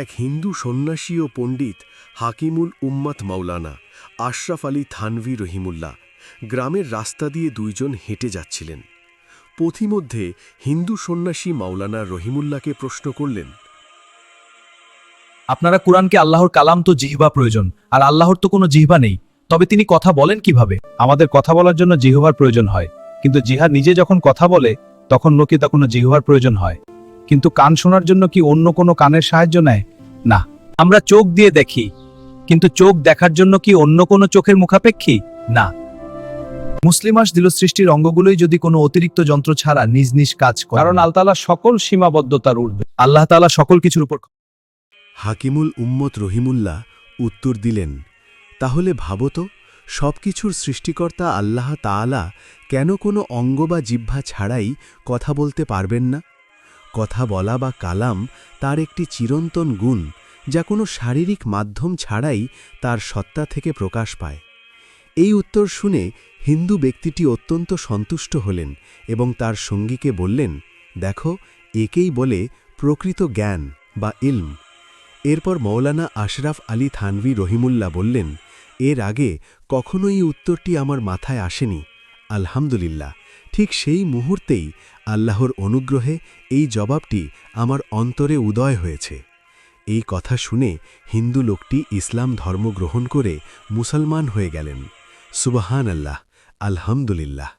এক হিন্দু সন্ন্যাসী ও পণ্ডিত হাকিমুল উম্মাত মাওলানা আশরাফ আলী থানভি রহিমুল্লাহ গ্রামের রাস্তা দিয়ে দুইজন হেঁটে যাচ্ছিলেন। পথিমধ্যে হিন্দু সন্ন্যাসী মাওলানা রহিমুল্লাহকে প্রশ্ন করলেন আপনারা কোরআনকে আল্লাহর কালাম তো জিহবা প্রয়োজন আর আল্লাহর তো কোনো জিহবা নেই। তবে তিনি কথা বলেন কীভাবে? আমাদের কথা বলার জন্য জিহবার প্রয়োজন হয় কিন্তু জিহা নিজে যখন কথা বলে তখন লোকে তখন জিহবার প্রয়োজন হয়। কিন্তু কান শোনার জন্য কি অন্য কোনো কানের সাহায্য নেয়? না। আমরা চোখ দিয়ে দেখি কিন্তু চোখ দেখার জন্য কি অন্য কোনো চোখের মুখাপেক্ষী? না। মুসলিমাস দিল সৃষ্টির অঙ্গগুলোই যদি কোনো অতিরিক্ত যন্ত্র ছাড়া নিজ নিজ কাজ করে। কারণ আল্লাহ সকল সীমাবদ্ধতার উঠবে আল্লাহ তাআলা সকল কিছুর উপর হাকিমুল উম্মত রহিমুল্লাহ উত্তর দিলেন তাহলে ভাবো তো সব কিছুর সৃষ্টিকর্তা আল্লাহ তাআলা কেন কোনো অঙ্গ বা জিহ্বা ছাড়াই কথা বলতে পারবেন না? কথা বলা বা কালাম তার একটি চিরন্তন গুণ, যা কোনো শারীরিক মাধ্যম ছাড়াই তার সত্তা থেকে প্রকাশ পায়। এই উত্তর শুনে হিন্দু ব্যক্তিটি অত্যন্ত সন্তুষ্ট হলেন এবং তার সঙ্গীকে বললেন, দেখো, একেই বলে প্রকৃত জ্ঞান বা ইলম। এরপর মৌলানা আশরাফ আলী থানভি রহিমুল্লাহ বললেন, এর আগে কখনোই উত্তরটি আমার মাথায় আসেনি। আলহামদুলিল্লাহ, ঠিক সেই মুহূর্তেই আল্লাহর অনুগ্রহে এই জবাবটি আমার অন্তরে উদয় হয়েছে। এই কথা শুনে হিন্দু লোকটি ইসলাম ধর্ম গ্রহণ করে মুসলমান হয়ে গেলেন। সুবাহান আল্লাহ আলহামদুলিল্লাহ।